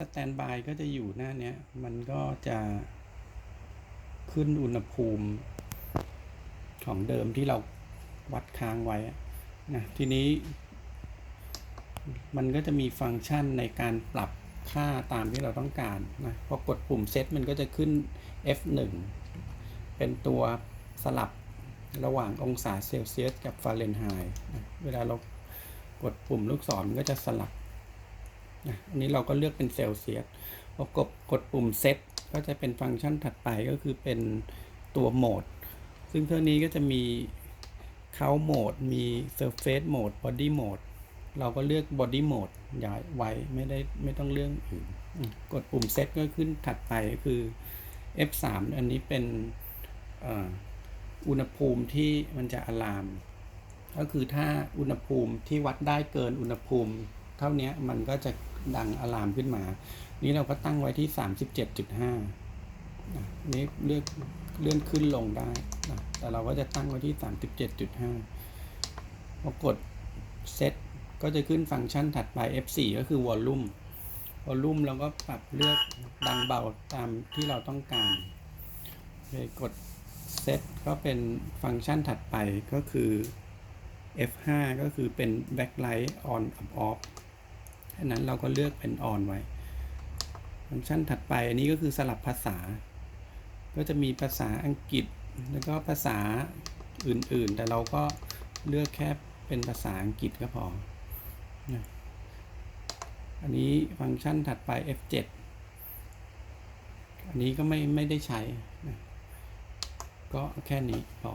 สแตนบายก็จะอยู่หน้าเนี้ย มันก็จะขึ้นอุณหภูมิของเดิมที่เราวัดค้างไว้นะทีนี้ มันก็จะมีฟังก์ชันในการปรับค่าตามที่เราต้องการนะพอกดปุ่มเซตมันก็จะขึ้น F1 เป็นตัวสลับระหว่างองศาเซลเซียสกับฟาเรนไฮต์เวลาเรากดปุ่มลูกศรมันก็จะสลับ อันนี้เราก็เลือกเป็นเซลเซียสพอกดกดปุ่มเซตก็จะเป็นฟังก์ชันถัดไปก็คือเป็นตัวโหมด ซึ่งเท่านี้ก็จะมีเขาโหมด มี Surface Mode Body Mode เราก็เลือก Body Mode ย้ายไว้ไม่ได้ไม่ต้องเรื่องอื่นกดปุ่ม Set ก็ขึ้นถัดไปก็คือ F3 อันนี้เป็นอ่ออุณหภูมิที่มันจะอะลาม ก็คือถ้าอุณหภูมิที่วัดได้เกินอุณหภูมิ เท่านี้มันก็จะดังอะลามขึ้นมา นี้เราก็ตั้งไว้ที่ 37.5นะนี่เลือกเลื่อนขึ้นลงได้นะแต่เราก็จะตั้งไว้ที่ 37.5พอกดเซตก็จะขึ้นฟังก์ชันถัดไป F4 ก็คือวอลลุ่มวอลลุ่มเราก็ปรับเลือกดังเบาตามที่เราต้องการเลยกดเซตก็เป็นฟังก์ชันถัดไปก็คือ F5 ก็คือเป็น backlight on up off อันนั้นเราก็เลือกเป็น on ไว้ ฟังก์ชันถัดไปอันนี้ก็คือสลับภาษา ก็จะมีภาษาอังกฤษแล้วก็ภาษาอื่นๆ แต่เราก็เลือกแค่เป็นภาษาอังกฤษก็พอ อันนี้ฟังก์ชันถัดไป F7 อันนี้ก็ไม่ไม่ได้ใช้ ก็แค่นี้พอ